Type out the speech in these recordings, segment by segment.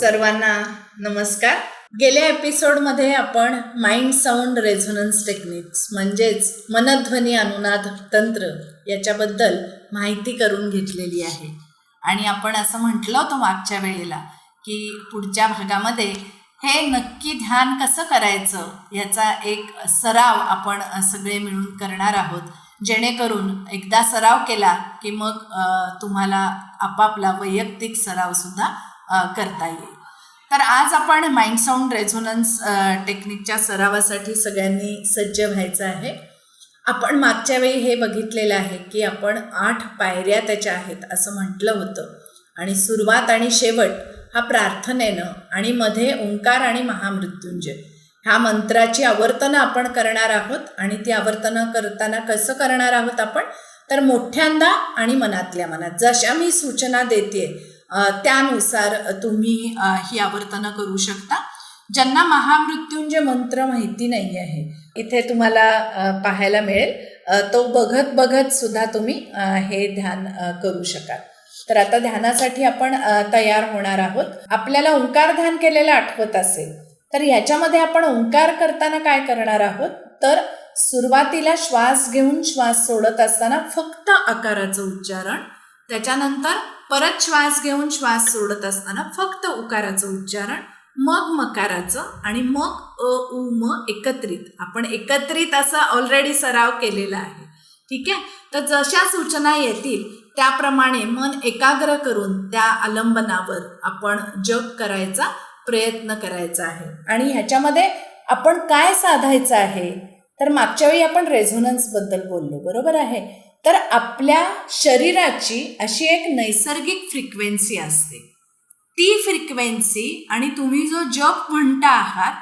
सर्वांना नमस्कार. गेल्या एपिसोडमध्ये आपण माइंड साऊंड रेझोनन्स टेक्निक्स म्हणजेच मनध्वनी अनुनाद तंत्र याच्याबद्दल माहिती करून घेतलेली आहे. आणि आपण असं म्हटलं होतं मागच्या वेळेला की पुढच्या भागामध्ये हे नक्की ध्यान कसं करायचं याचा एक सराव आपण सगळे मिळून करणार आहोत. जेणेकरून एकदा सराव केला की मग तुम्हाला आपापला वैयक्तिक सरावसुद्धा करता येईल. तर आज आपण माइंड साऊंड रेझोनन्स टेक्निकच्या सरावासाठी सगळ्यांनी सज्ज व्हायचं आहे. आपण मागच्या वेळी हे बघितलेलं आहे की आपण आठ पायऱ्या त्याच्या आहेत असं म्हटलं होतं. आणि सुरुवात आणि शेवट हा प्रार्थनेनं आणि मध्ये ओंकार आणि महामृत्युंजय. ह्या मंत्राची आवर्तनं आपण करणार आहोत आणि ती आवर्तनं करताना कसं करणार आहोत आपण? तर मोठ्यांदा आणि मनातल्या मनात. जशा मी सूचना देते त्यानुसार तुम्ही ही आवर्तनं करू शकता. ज्यांना महामृत्युंजय मंत्र माहिती नाही आहे इथे तुम्हाला पाहायला मिळेल. तो बघत बघत सुद्धा तुम्ही हे ध्यान करू शकाल. तर आता ध्यानासाठी आपण तयार होणार आहोत. आपल्याला ओंकार ध्यान केलेलं आठवत असेल तर ह्याच्यामध्ये आपण ओंकार करताना काय करणार आहोत? तर सुरुवातीला श्वास घेऊन श्वास सोडत असताना फक्त आकाराचं उच्चारण त्याच्यानंतर परत श्वास घेऊन श्वास सोडत असताना फक्त उकाराचं उच्चारण मग मकाराचं आणि मग अ उ म एकत्रित. आपण एकत्रित असा ऑलरेडी सराव केलेला आहे. ठीक आहे? तर जशा सूचना येतील त्याप्रमाणे मन एकाग्र करून त्या आलंबनावर आपण जप करायचा प्रयत्न करायचा आहे. आणि ह्याच्यामध्ये आपण काय साधायचं आहे? तर मागच्या वेळी आपण रेझोनन्सबद्दल बोललो. बरोबर आहे? तर आपल्या शरीराची अशी एक नैसर्गिक फ्रिक्वेन्सी असते. ती फ्रिक्वेन्सी आणि तुम्ही जो जप म्हणता आहात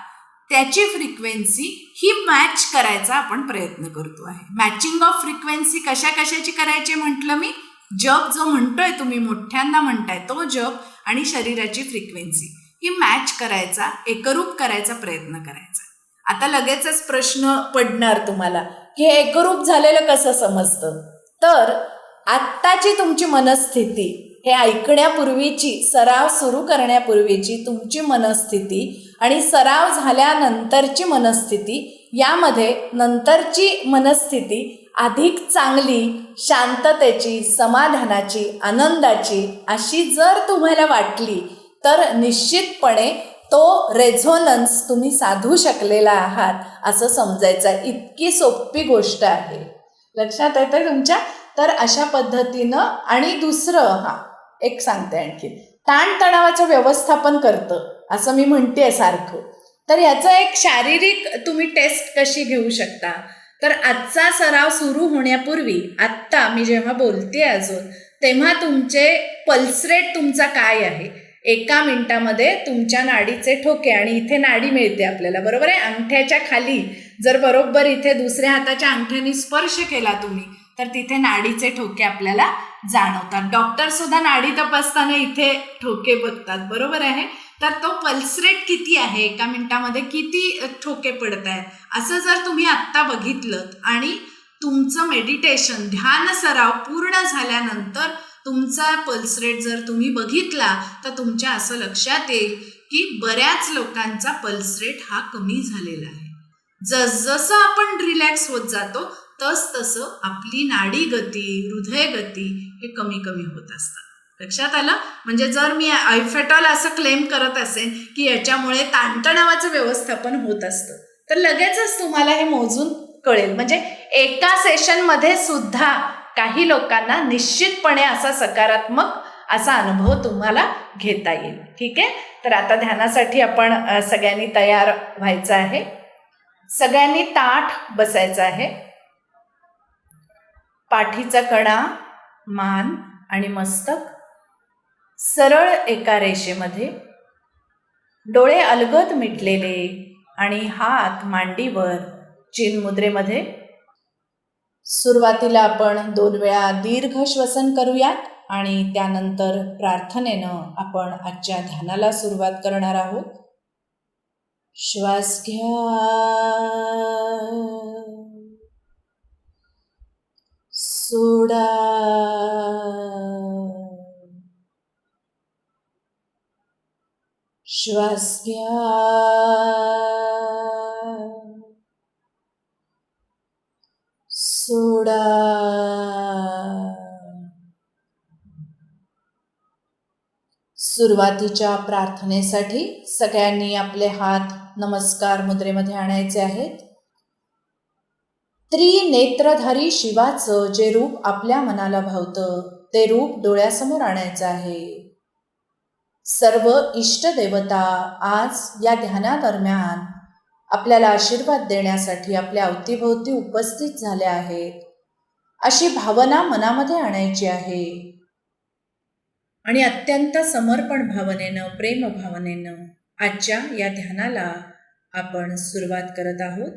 त्याची फ्रिक्वेन्सी ही मॅच करायचा आपण प्रयत्न करतो आहे. मॅचिंग ऑफ फ्रिक्वेन्सी कशा कशाची करायची म्हटलं मी? जप जो म्हणतोय तुम्ही मोठ्यांदा म्हणताय तो जप आणि शरीराची फ्रिक्वेन्सी ही मॅच करायचा एकरूप करायचा प्रयत्न करायचा. आता लगेचच प्रश्न पडणार तुम्हाला. हे एकरूप झालेलं कसं समजतं? तर आत्ताची तुमची मनस्थिती हे ऐकण्यापूर्वीची सराव सुरू करण्यापूर्वीची तुमची मनस्थिती आणि सराव झाल्यानंतरची मनस्थिती यामध्ये नंतरची मनस्थिती अधिक चांगली शांततेची समाधानाची आनंदाची अशी जर तुम्हाला वाटली तर निश्चितपणे तो रेझोनन्स तुम्ही साधू शकलेला आहात असं समजायचं. इतकी सोपी गोष्ट आहे. लक्षात येते तुमच्या? तर अशा पद्धतीनं आणि दुसरं हा एक सांगते आणखी. ताणतणावाचं व्यवस्थापन करतं असं मी म्हणते सारखं. तर याचं एक शारीरिक तुम्ही टेस्ट कशी घेऊ शकता? तर आजचा सराव सुरू होण्यापूर्वी आत्ता मी जेव्हा बोलते अजून तेव्हा तुमचे पल्स रेट तुमचा काय आहे? एका मिनिटामध्ये तुमच्या नाडीचे ठोके आणि इथे नाडी मिळते आपल्याला बरोबर आहे? अंगठ्याच्या खाली जर बरोबर इथे दुसऱ्या हाताच्या अंगठ्याने स्पर्श केला तुम्ही तर तिथे नाडीचे ठोके आपल्याला जाणवतात. डॉक्टर सुद्धा नाडी तपासताना इथे ठोके बघतात बरोबर आहे? तर तो पल्स रेट किती आहे? एका मिनिटामध्ये किती ठोके पडत आहेत असं जर तुम्ही आत्ता बघितलं आणि तुमचं मेडिटेशन ध्यान सराव पूर्ण झाल्यानंतर तुमचा पल्स रेट जर तुम्ही बघितला तर तुमच्या असं लक्षात येईल की बऱ्याच लोकांचा पल्स रेट हा कमी झालेला आहे. जसजसं आपण रिलॅक्स होत जातो तस तसं आपली नाडी गती हृदय गती हे कमी कमी होत असतात. लक्षात आलं? म्हणजे जर मी आयफेटॉल असं क्लेम करत असेल की याच्यामुळे ताणतणावाचं व्यवस्थापन होत असतं तर लगेचच तुम्हाला हे मोजून कळेल. म्हणजे एका सेशनमध्ये सुद्धा काही लोकांना निश्चितपणे असा सकारात्मक असा अनुभव तुम्हाला घेता येईल. ठीक आहे? तर आता ध्यानासाठी आपण सगळ्यांनी तयार व्हायचं आहे. सगळ्यांनी ताठ बसायचं आहे. पाठीचा कणा मान आणि मस्तक सरळ एका रेषेमध्ये. डोळे अलगद मिटलेले आणि हात मांडीवर चिन्मुद्रेमध्ये. सुरुवातीला आपण दोन वेळा दीर्घ श्वसन करूयात आणि त्यानंतर प्रार्थनेनं आपण आजच्या ध्यानाला सुरुवात करणार आहोत. श्वास घ्या. सोडा. श्वास घ्या सोडा सुरुवातीच्या प्रार्थनेसाठी सगळ्यांनी आपले हात नमस्कार मुद्रेमध्ये आणायचे आहेत. त्रिनेत्रधारी शिवाचं जे रूप आपल्या मनाला भावतं ते रूप डोळ्यासमोर आणायचं आहे. सर्व इष्टदेवता आज या ध्यानादरम्यान आपल्याला आशीर्वाद देण्यासाठी आपल्या अवतीभोवती उपस्थित झाल्या आहेत. अशी भावना मनामध्ये आणायची आहे. आणि अत्यंत समर्पण भावनेनं प्रेम भावनेनं आजच्या या ध्यानाला आपण सुरुवात करत आहोत.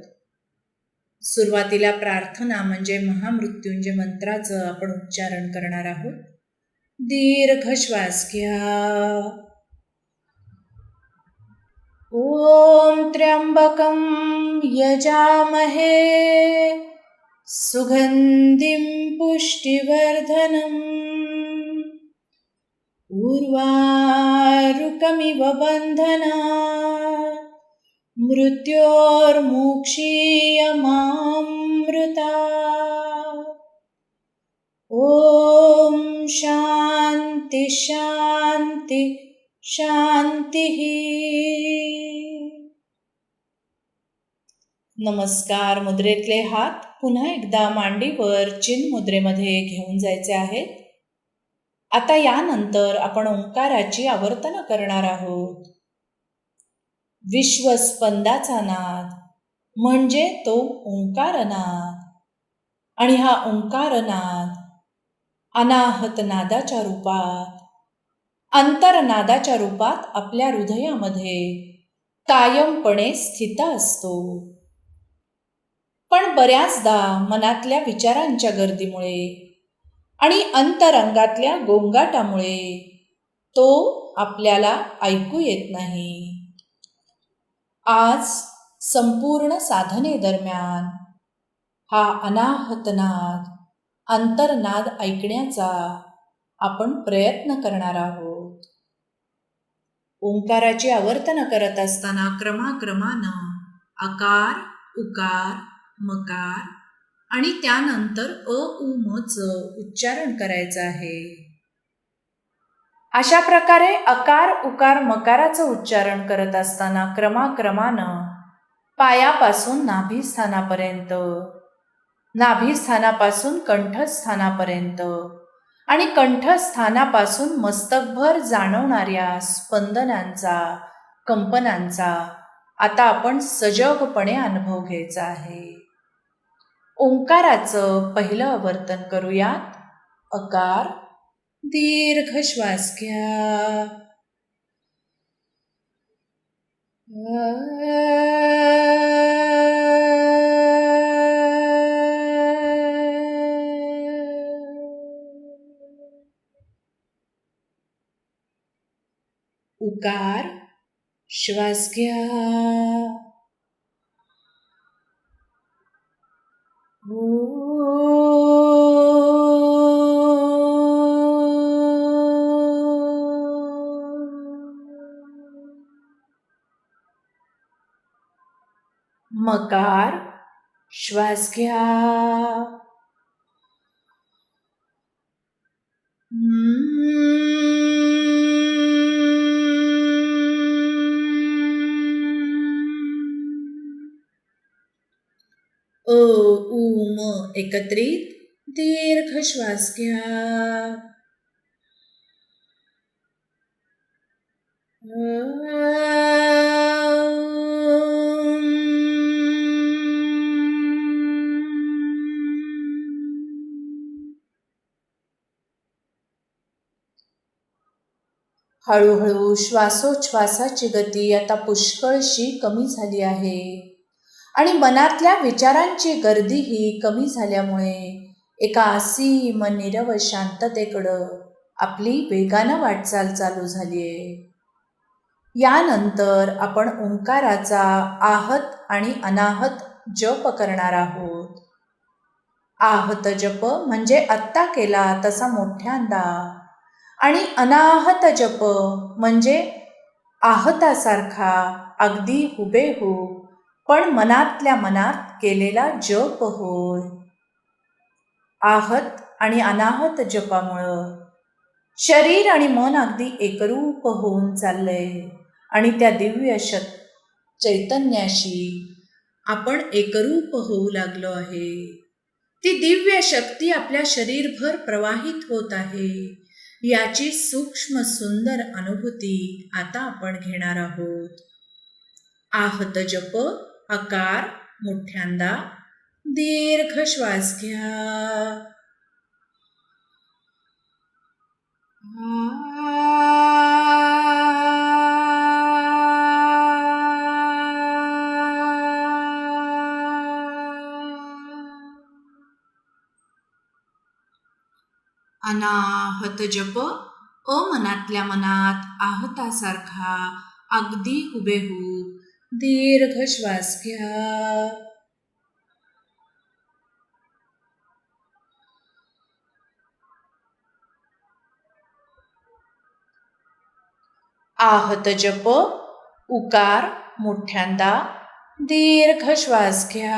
सुरुवातीला प्रार्थना म्हणजे महामृत्युंजय मंत्राचं आपण उच्चारण करणार आहोत. दीर्घ श्वास घ्या. ॐ त्र्यम्बकं यजामहे. सुगन्धिं पुष्टिवर्धनम्. उर्वारुकमिव बन्धना। मृत्योर्मुक्षीयमामृता ॐ शान्ति शान्ति शान्तिः। नमस्कार मुद्रेतले हात पुन्हा एकदा मांडीवर चिन्ह मुद्रेमध्ये घेऊन जायचे आहेत आता यानंतर आपण ओंकाराची आवर्तन करणार आहोत. विश्वस्पंदाचा नाद म्हणजे तो ओंकारनाद आणि हा ओंकारनाद अनाहत नादाच्या रूपात अंतरनादाच्या रूपात आपल्या हृदयामध्ये कायमपणे स्थित असतो. पण बऱ्याचदा मनातल्या विचारांच्या गर्दीमुळे आणि अंतरंगातल्या गोंगाटामुळे तो आपल्याला ऐकू येत नाही. आज संपूर्ण साधने दरम्यान हा अनाहतनाद अंतरनाद ऐकण्याचा आपण प्रयत्न करणार आहोत. ओंकाराची आवर्तन करत असताना क्रमाक्रमानं आकार उकार मकार आणि त्यानंतर अ उ मच उच्चारण करायचं आहे. अशा प्रकारे अकार उकार मकाराचं उच्चारण करत असताना क्रमाक्रमानं पायापासून नाभिस्थानापर्यंत नाभिस्थानापासून कंठस्थानापर्यंत आणि कंठस्थानापासून मस्तकभर जाणवणाऱ्या स्पंदनांचा कंपनांचा आता आपण सजगपणे अनुभव घ्यायचा आहे. ओंकाराचं पहिलं आवर्तन करूयात. अकार दीर्घ श्वास घ्या. उकार श्वास घ्या. मकार श्वास घ्या. ओ उम एकत्रित दीर्घ श्वास घ्या. हळूहळू श्वासोच्छ्वासाची गती आता पुष्कळशी कमी झाली आहे. आणि मनातल्या विचारांची गर्दीही कमी झाल्यामुळे एका असीम निरव शांततेकडं आपली वेगानं वाटचाल चालू झाली आहे यानंतर आपण ओंकाराचा आहत आणि अनाहत जप करणार आहोत. आहत जप म्हणजे आत्ता केला तसा मोठ्यांदा आणि अनाहत जप म्हणजे आहतासारखा अगदी हुबेहूब पण मनातल्या मनात केलेला जप होय. आहत आणि अनाहत जपामुळं शरीर आणि मन अगदी एकरूप होऊन चाललंय. आणि त्या दिव्य शत चैतन्याशी आपण एकरूप होऊ लागलो आहे. ती दिव्य शक्ती आपल्या शरीरभर प्रवाहित होत आहे. याची सूक्ष्म सुंदर अनुभूती आता आपण घेणार आहोत. आहत जप आकार मोठ्यांदा दीर्घ श्वास घ्या. अनाहत जप अमनातल्या मनात आहतासारखा अगदी हुबेहूब दीर्घ श्वास घ्या आहत जप उकार मोठ्यांदा दीर्घ श्वास घ्या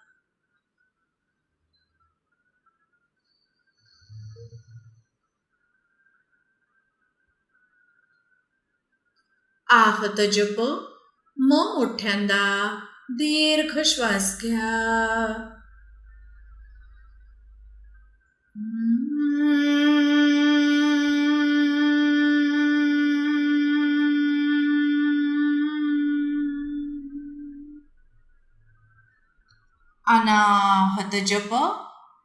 आहत जप म मोठ्यांदा दीर्घ श्वास घ्या. अनाहत जप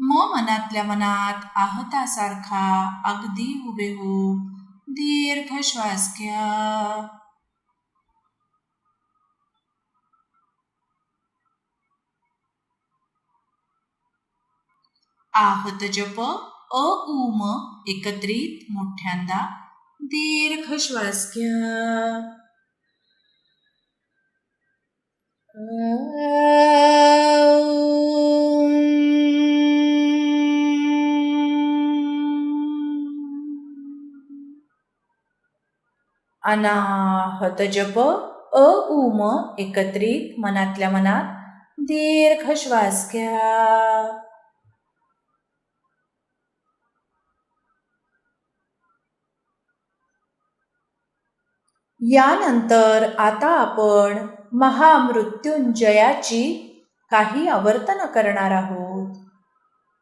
म मनातल्या मनात आहतासारखा अगदी हुबेहूब दीर्घ श्वास घ्या. आहत जप अ उम एकत्रित मोठ्यांदा दीर्घ श्वास घ्या अनाहत जप अ उम एकत्रित मनातल्या मनात दीर्घ श्वास घ्या यानंतर आता आपण महामृत्युंजयाची काही आवर्तन करणार आहोत.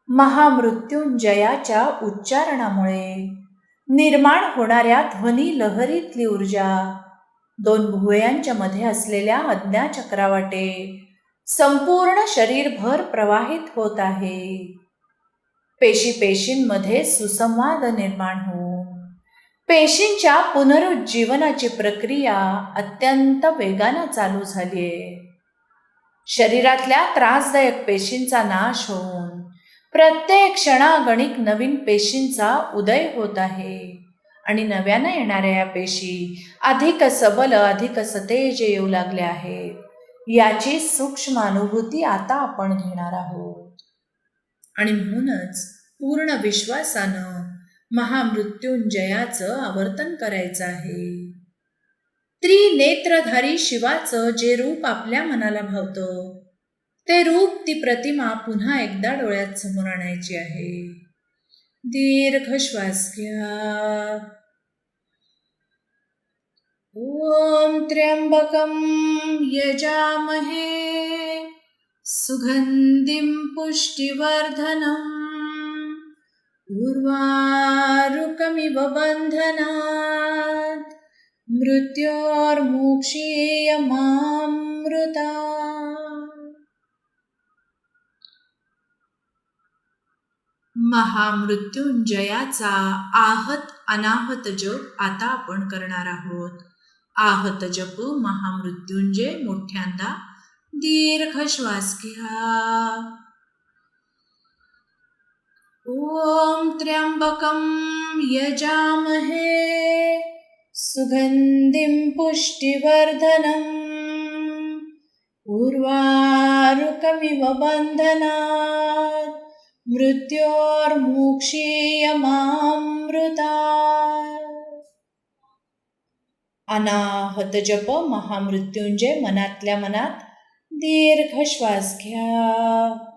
महामृत्युंजयाच्या उच्चारणामुळे निर्माण होणाऱ्या ध्वनी लहरीतली ऊर्जा दोन भुवयांच्या मध्ये असलेल्या अज्ञाचक्रावाटे संपूर्ण शरीरभर प्रवाहित होत आहे. पेशी पेशींमध्ये सुसंवाद निर्माण होऊन पेशींच्या पुनरुज्जीवनाची प्रक्रिया अत्यंत वेगानं चालू झाली आहे. शरीरातल्या त्रासदायक पेशींचा नाश होऊन प्रत्येक क्षणागणिक नवीन पेशींचा उदय होत आहे. आणि नव्यानं येणाऱ्या या पेशी अधिक सबल अधिक सतेज येऊ लागल्या आहेत. याची सूक्ष्म अनुभूती आता आपण घेणार आहोत. आणि म्हणूनच पूर्ण विश्वासानं महामृत्युंजयाचं आवर्तन करायचं आहे. त्रिनेत्रधारी शिवाचं जे रूप आपल्या मनाला भावतं ते रूप ती प्रतिमा पुन्हा एकदा डोळ्यात समोर आणायची आहे. दीर्घ श्वास घ्या ओम त्र्यंबकम यजामहे. सुगंधिम पुष्टिवर्धनम. उर्वारुकमिव बन्धनात् मृत्योर्मोक्षीयमामृता। महामृत्युंजयाचा आहत अनाहत जप आता आपण करणार आहोत. आहत जप महामृत्युंजय मोठ्यांदा दीर्घ श्वास घ्या. ॐ त्र्यम्बकं यजामहे। सुगन्धिं पुष्टिवर्धनम्। उर्वारुकमिव बन्धनात्। मृत्योर्मुक्षीयमामृता अनाहत जप महामृत्युंजय मनातल्या मनात दीर्घ श्वास घ्या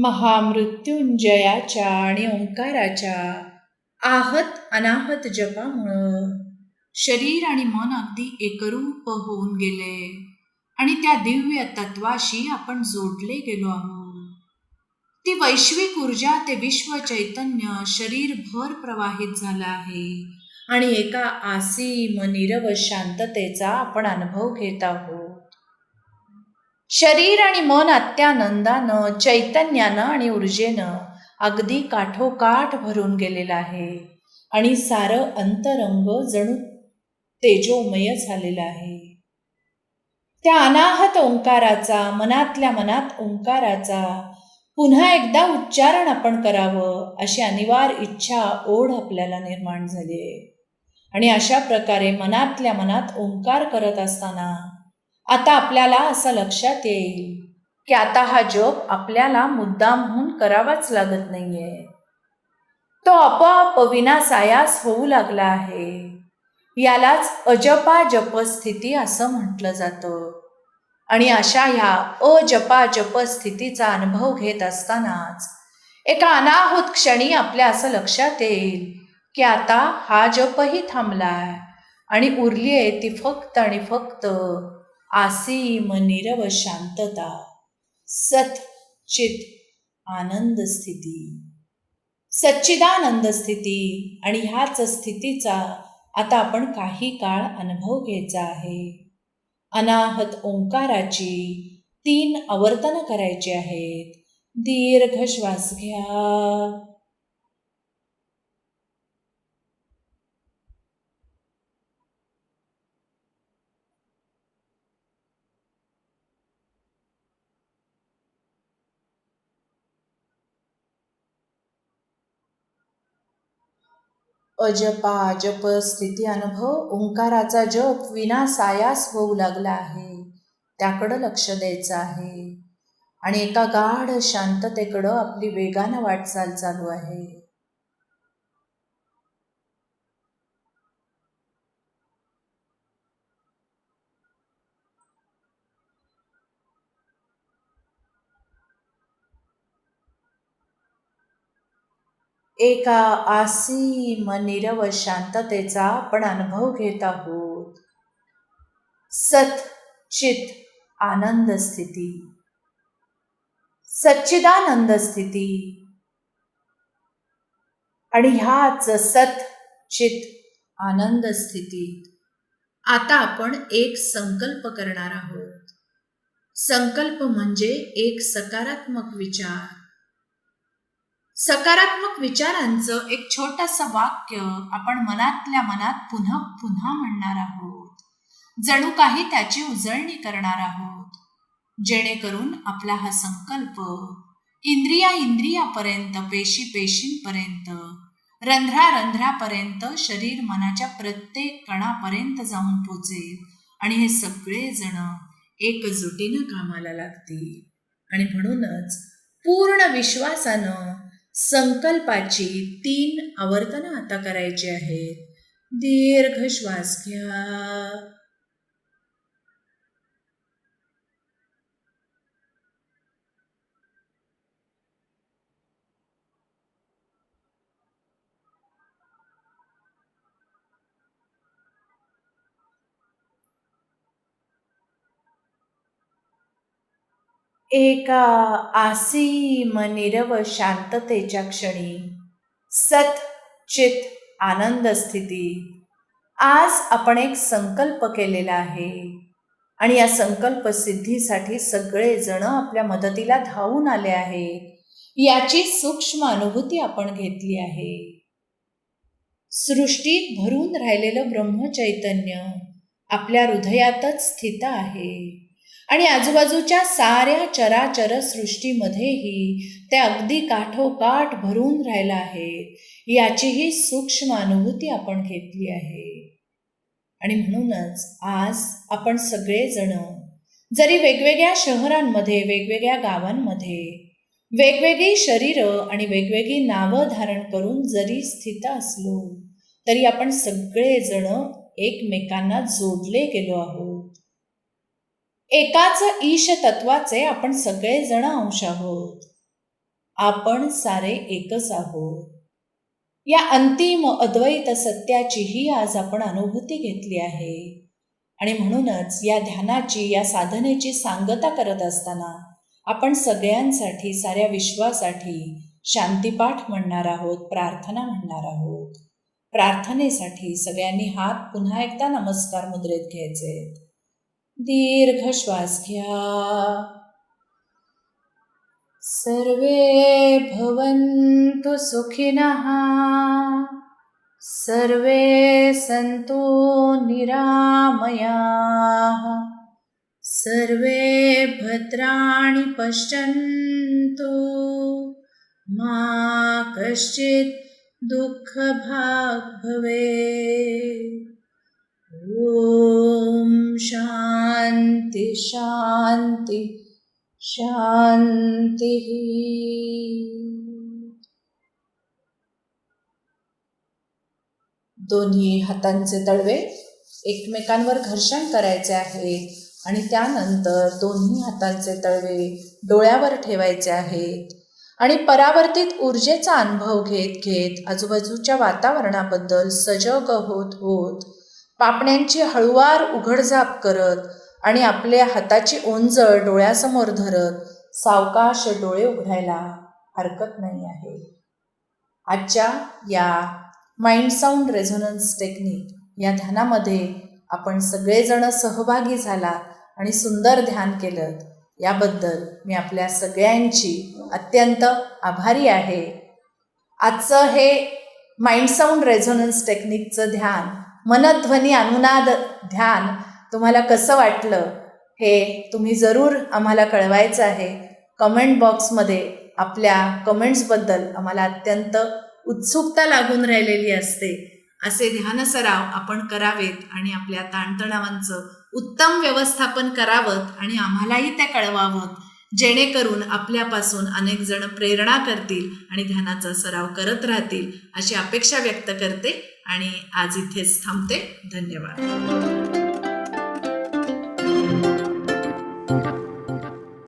महामृत्युंजयाच्या आणि ओंकाराच्या आहत अनाहत जपामुळं शरीर आणि मन अगदी एकरूप होऊन गेले. आणि त्या दिव्य तत्वाशी आपण जोडले गेलो आहोत. ती वैश्विक ऊर्जा ते विश्व चैतन्य शरीरभर प्रवाहित झालं आहे. आणि एका आसीम निरव शांततेचा आपण अनुभव घेत आहोत. शरीर आणि मन अत्यानंदानं चैतन्यानं आणि ऊर्जेनं अगदी काठोकाठ भरून गेलेलं आहे. आणि सारं अंतरंग जणू तेजोमय झालेलं आहे. त्या अनाहत ओंकाराचा मनातल्या मनात ओंकाराचा पुन्हा एकदा उच्चारण आपण करावं अशी अनिवार्य इच्छा ओढ आपल्याला निर्माण झाली आहे आणि अशा प्रकारे मनातल्या मनात ओंकार करत असताना आता आपल्याला असं लक्षात येईल की आता हा जप आपल्याला मुद्दामहून करावाच लागत नाहीये. तो आपोआप विनासायास होऊ लागला आहे. यालाच अजपा जपस्थिती असं म्हटलं जातं. आणि अशा ह्या अजपा जपस्थितीचा अनुभव घेत असतानाच एका अनाहूत क्षणी आपल्या असं लक्षात येईल की आता हा जपही थांबलाय आणि उरली आहे ती फक्त आणि फक्त आसीम निरव शांतता सत चित आनंद स्थिती. सच्चिदानंद स्थिती आणि ह्याच स्थितीचा आता आपण काही काळ अनुभव घ्यायचा आहे. अनाहत ओंकाराची तीन आवर्तन करायची आहेत. दीर्घ श्वास घ्या. अजपा अजप स्थिती अनुभव ओंकाराचा जप विना सायास होऊ लागला आहे. त्याकडं लक्ष द्यायचं आहे. आणि एका गाढ शांततेकडं आपली वेगानं वाटचाल चालू आहे. एका आसीम निरव शांततेचा आपण अनुभव घेत आहोत. सत चित आनंद स्थिती. सच्चिदानंद स्थिती. आणि ह्याच सत चित आनंद स्थितीत आता आपण एक संकल्प करणार आहोत. संकल्प म्हणजे एक सकारात्मक विचार. सकारात्मक विचारांचं एक छोटस वाक्य आपण मनातल्या मनात पुन्हा पुन्हा म्हणणार आहोत. जणू काही त्याची उजळणी करणार आहोत. जेणेकरून आपला हा संकल्प इंद्रिया इंद्रियापर्यंत पेशी पेशींपर्यंत रंध्रा रंध्रापर्यंत शरीर मनाच्या प्रत्येक कणापर्यंत जाऊन पोचेल आणि हे सगळेजण एकजुटीनं कामाला लागतील. आणि म्हणूनच पूर्ण विश्वासानं संकल्पाची तीन आवर्तनं आता करायची आहेत. दीर्घ श्वास घ्या. एका आसीम निरव शांततेच्या क्षणी सत चित आनंद स्थिती. आज आपण एक संकल्प केलेला आहे आणि या संकल्प सिद्धीसाठी सगळेजण आपल्या मदतीला धावून आले आहे. याची सूक्ष्म अनुभूती आपण घेतली आहे. सृष्टीत भरून राहिलेलं ब्रह्मचैतन्य आपल्या हृदयातच स्थित आहे. आणि आजूबाजूच्या साऱ्या चराचर सृष्टीमध्येही ते अगदी काठोकाठ भरून राहिलं आहे. याचीही सूक्ष्म अनुभूती आपण घेतली आहे. आणि म्हणूनच आज आपण सगळेजण जरी वेगवेगळ्या शहरांमध्ये वेगवेगळ्या गावांमध्ये वेगवेगळी शरीरं आणि वेगवेगळी नावं धारण करून जरी स्थित असलो तरी आपण सगळेजण एकमेकांना जोडले गेलो आहोत. एकाच ईश तत्वाचे आपण सगळेजण अंश आहोत. आपण सारे एकच आहोत. या अंतिम अद्वैत सत्याचीही आज आपण अनुभूती घेतली आहे. आणि म्हणूनच या ध्यानाची या साधनेची सांगता करत असताना आपण सगळ्यांसाठी साऱ्या विश्वासाठी शांतीपाठ म्हणणार आहोत प्रार्थना म्हणणार आहोत. प्रार्थनेसाठी सगळ्यांनी हात पुन्हा एकदा नमस्कार मुद्रेत घ्यायचे. दीर्घ श्वास घ्या सर्वे भवन्तु सुखिनः। सर्वे सन्तु निरामयाः। सर्वे भद्राणि पश्यन्तु। मा कश्चित् दुःखभाग् भवेत्। ॐ शान्ति शान्ति शान्तिः दोन्ही हातांचे तळवे एकमेकांवर घर्षण करायचे आहे आणि त्यानंतर दोन्ही हातांचे तळवे डोळ्यावर ठेवायचे आहेत. आणि परावर्तित ऊर्जेचा अनुभव घेत घेत आजूबाजूच्या वातावरणाबद्दल सजग होत होत पापण्यांची हळुवार उघडझाप करत आणि आपल्या हाताची ओंजळ डोळ्यासमोर धरत सावकाश डोळे उघडायला हरकत नाही आहे. आजच्या या माइंड साऊंड रेझोनन्स टेक्निक या ध्यानामध्ये आपण सगळेजण सहभागी झालात आणि सुंदर ध्यान केलं याबद्दल मी आपल्या सगळ्यांची अत्यंत आभारी आहे. आजचं हे माइंड साऊंड रेझोनन्स टेक्निकचं ध्यान मनध्वनी अनुनाद ध्यान तुम्हाला कसं वाटलं हे तुम्ही जरूर आम्हाला कळवायचं आहे. कमेंट बॉक्समध्ये आपल्या कमेंट्सबद्दल आम्हाला अत्यंत उत्सुकता लागून राहिलेली असते. असे ध्यान सराव आपण करावेत आणि आपल्या ताणतणावांचं उत्तम व्यवस्थापन करावं आणि आम्हालाही त्या कळवावं. जेणेकरून आपल्यापासून अनेक जण प्रेरणा करतील आणि ध्यानाचा सराव करत राहतील अशी अपेक्षा व्यक्त करते आणि आज इथेच थांबते. धन्यवाद.